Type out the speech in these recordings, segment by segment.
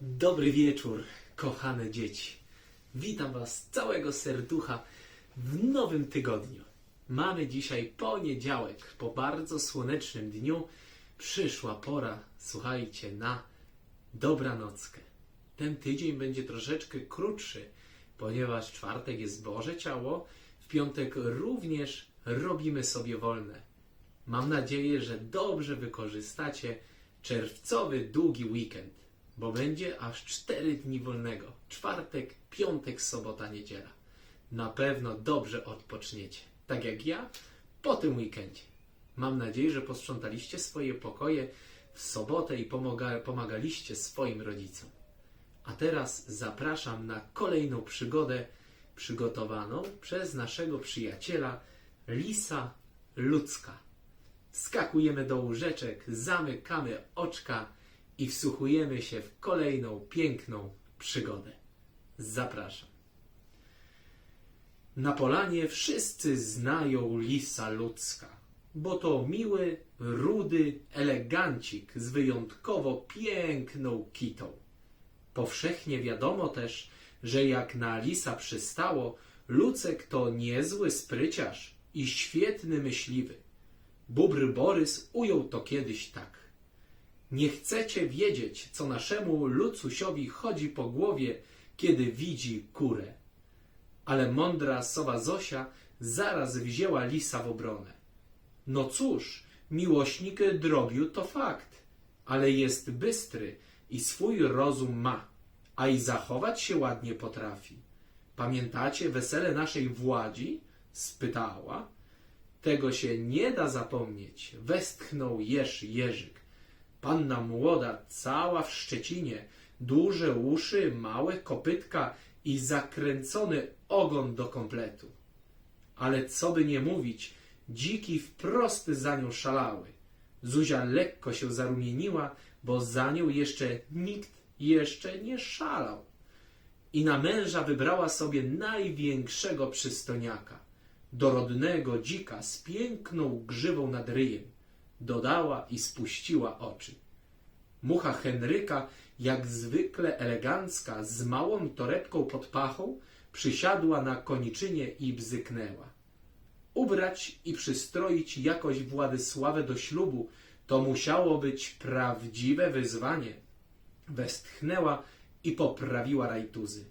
Dobry wieczór, kochane dzieci. Witam Was z całego serducha w nowym tygodniu. Mamy dzisiaj poniedziałek. Po bardzo słonecznym dniu przyszła pora, słuchajcie, na dobranockę. Ten tydzień będzie troszeczkę krótszy, ponieważ czwartek jest Boże Ciało, w piątek również robimy sobie wolne. Mam nadzieję, że dobrze wykorzystacie czerwcowy długi weekend, bo będzie aż 4 dni wolnego. Czwartek, piątek, sobota, niedziela. Na pewno dobrze odpoczniecie, tak jak ja po tym weekendzie. Mam nadzieję, że posprzątaliście swoje pokoje w sobotę i pomaga, pomagaliście swoim rodzicom. A teraz zapraszam na kolejną przygodę przygotowaną przez naszego przyjaciela Lisa Ludzka. Skakujemy do łóżeczek, zamykamy oczka i wsłuchujemy się w kolejną piękną przygodę. Zapraszam. Na polanie wszyscy znają lisa ludzka, bo to miły, rudy elegancik z wyjątkowo piękną kitą. Powszechnie wiadomo też, że jak na lisa przystało, Lucek to niezły spryciarz i świetny myśliwy. Bubr Borys ujął to kiedyś tak. Nie chcecie wiedzieć, co naszemu Lucusiowi chodzi po głowie, kiedy widzi kurę. Ale mądra sowa Zosia zaraz wzięła lisa w obronę. No cóż, miłośnik drobiu to fakt, ale jest bystry i swój rozum ma, a i zachować się ładnie potrafi. Pamiętacie wesele naszej Władzi? spytała. Tego się nie da zapomnieć, westchnął Jerz Jerzyk. Panna młoda, cała w Szczecinie, duże uszy, małe kopytka i zakręcony ogon do kompletu. Ale co by nie mówić, dziki wprost za nią szalały. Zuzia lekko się zarumieniła, bo za nią jeszcze nikt jeszcze nie szalał. I na męża wybrała sobie największego przystojniaka, dorodnego dzika z piękną grzywą nad ryjem. Dodała i spuściła oczy. Mucha Henryka, jak zwykle elegancka, z małą torebką pod pachą, przysiadła na koniczynie i bzyknęła. Ubrać i przystroić jakoś Władysławę do ślubu to musiało być prawdziwe wyzwanie. Westchnęła i poprawiła rajtuzy.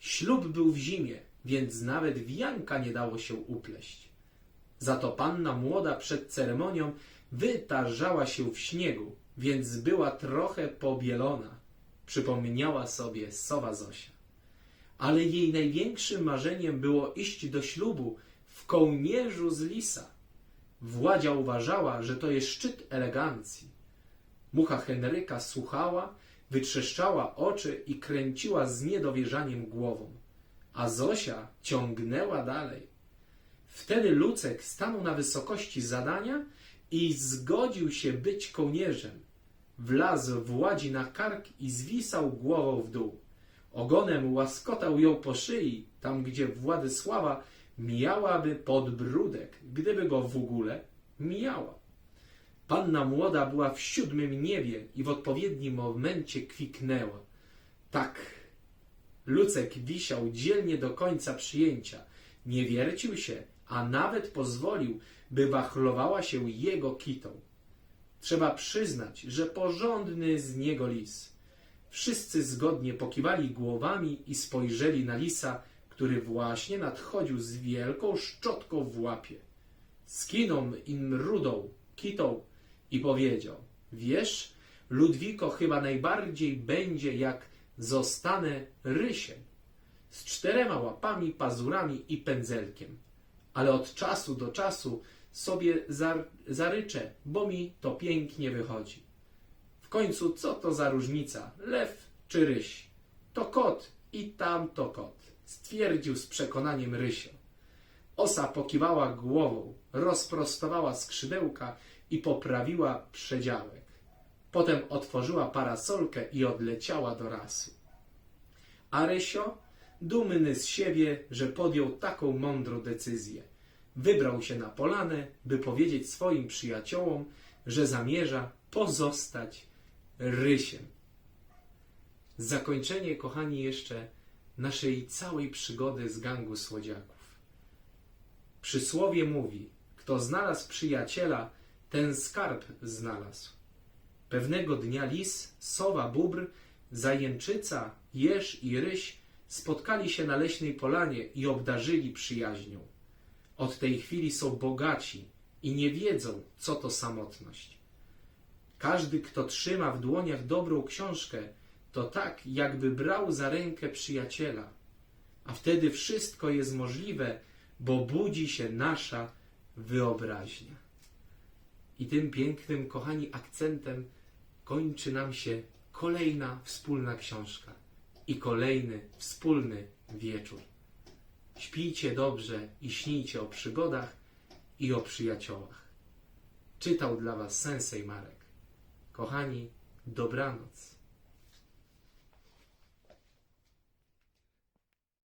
Ślub był w zimie, więc nawet wianka nie dało się upleść. Za to panna młoda przed ceremonią wytarzała się w śniegu, więc była trochę pobielona. Przypomniała sobie sowa Zosia. Ale jej największym marzeniem było iść do ślubu w kołnierzu z lisa. Władzia uważała, że to jest szczyt elegancji. Mucha Henryka słuchała, wytrzeszczała oczy i kręciła z niedowierzaniem głową, a Zosia ciągnęła dalej. Wtedy Lucek stanął na wysokości zadania i zgodził się być kołnierzem. Wlazł Władzi na kark i zwisał głową w dół. Ogonem łaskotał ją po szyi, tam gdzie Władysława mijałaby podbródek, gdyby go w ogóle mijała. Panna młoda była w siódmym niebie i w odpowiednim momencie kwiknęła. Tak, Lucek wisiał dzielnie do końca przyjęcia. Nie wiercił się, a nawet pozwolił, by wachlowała się jego kitą. Trzeba przyznać, że porządny z niego lis. Wszyscy zgodnie pokiwali głowami i spojrzeli na lisa, który właśnie nadchodził z wielką szczotką w łapie. Skinął im rudą, kitą i powiedział: Wiesz, Ludwiko chyba najbardziej będzie jak zostanę rysiem, z czterema łapami, pazurami i pędzelkiem. Ale od czasu do czasu sobie zar- zaryczę, bo mi to pięknie wychodzi. W końcu co to za różnica, lew czy ryś? To kot i tamto kot, stwierdził z przekonaniem Rysio. Osa pokiwała głową, rozprostowała skrzydełka i poprawiła przedziałek. Potem otworzyła parasolkę i odleciała do rasu. A Rysio, dumny z siebie, że podjął taką mądrą decyzję, wybrał się na polanę, by powiedzieć swoim przyjaciołom, że zamierza pozostać Rysiem. zakończenie, kochani, jeszcze naszej całej przygody z gangu słodziaków. Przysłowie mówi: Kto znalazł przyjaciela, ten skarb znalazł. Pewnego dnia lis, sowa, bóbr, zajęczyca, jeż i ryś spotkali się na leśnej polanie i obdarzyli przyjaźnią. Od tej chwili są bogaci i nie wiedzą, co to samotność. Każdy, kto trzyma w dłoniach dobrą książkę, to tak, jakby brał za rękę przyjaciela. A wtedy wszystko jest możliwe, bo budzi się nasza wyobraźnia. I tym pięknym, kochani, akcentem kończy nam się kolejna wspólna książka i kolejny wspólny wieczór. Śpijcie dobrze i śnijcie o przygodach i o przyjaciołach. Czytał dla Was Sensei Marek. Kochani, dobranoc.